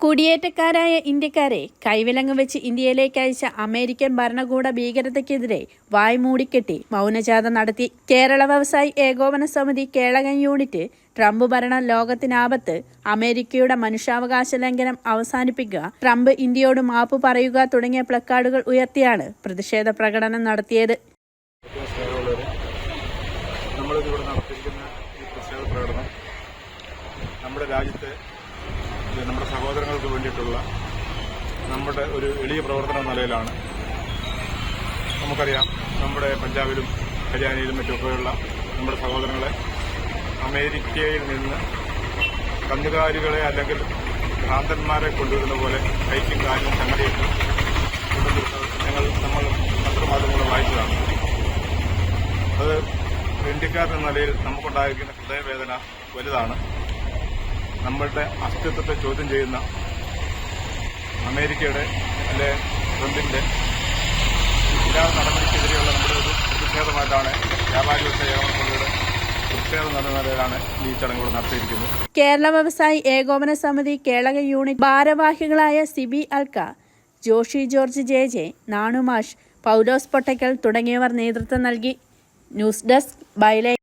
കുടിയേറ്റക്കാരായ ഇന്ത്യക്കാരെ കൈവിലങ്ങ് വെച്ച് ഇന്ത്യയിലേക്ക് അയച്ച അമേരിക്കൻ ഭരണകൂട ഭീകരതയ്ക്കെതിരെ വായ്മൂടിക്കെട്ടി മൗനജാഥ നടത്തി. കേരള വ്യവസായി ഏകോപന സമിതി കേളകൻ യൂണിറ്റ് ട്രംപ് ഭരണ ലോകത്തിനാപത്ത് അമേരിക്കയുടെ മനുഷ്യാവകാശ ലംഘനം അവസാനിപ്പിക്കുക ട്രംപ് ഇന്ത്യയോട് മാപ്പ് പറയുക തുടങ്ങിയ പ്ലക്കാർഡുകൾ ഉയർത്തിയാണ് പ്രതിഷേധ പ്രകടനം നടത്തിയത്. പ്രതിഷേധ പ്രകടനം നമ്മുടെ രാജ്യത്തെ നമ്മുടെ സഹോദരങ്ങൾക്ക് വേണ്ടിയിട്ടുള്ള നമ്മുടെ ഒരു എളിയ പ്രവർത്തന നിലയിലാണ്. നമുക്കറിയാം നമ്മുടെ പഞ്ചാബിലും ഹരിയാനയിലും മറ്റുമൊക്കെയുള്ള നമ്മുടെ സഹോദരങ്ങളെ അമേരിക്കയിൽ നിന്ന് കന്നുകാലികളെ അല്ലെങ്കിൽ ഭ്രാന്തന്മാരെ കൊണ്ടുവരുന്ന പോലെ കൈക്കും സംഗതിയിട്ട് കൊണ്ടുവരുന്നത് ഞങ്ങൾ നമ്മൾ പത്രമാധ്യമങ്ങൾ വായിച്ചതാണ്. അത് ഇന്ത്യക്കാരെന്ന നിലയിൽ നമുക്കുണ്ടായിരിക്കുന്ന ഹൃദയവേദന വലുതാണ്. നമ്മളുടെ അസ്തിത്വത്തെ ചോദ്യം ചെയ്യുന്ന അമേരിക്കയുടെ അല്ലെ ട്രംപിന്റെ എല്ലാ നടപടിക്കെതിരെയുള്ള നമ്മുടെ ഒരു പ്രതിഷേധമായിട്ടാണ് വ്യാപാരി വ്യവസായ ഏകോപനങ്ങളുടെ പ്രതിഷേധം നടന്ന നിലയിലാണ് ഈ ചടങ്ങുകൾ നടത്തിയിരിക്കുന്നത്. കേരള വ്യവസായി ഏകോപന സമിതി കേളക യൂണിറ്റ് ഭാരവാഹികളായ Sibi Alka Joshi George J J നാണുമാഷ് Paulose Pottakkal തുടങ്ങിയവർ നേതൃത്വം നൽകി. News desk ബൈലൈ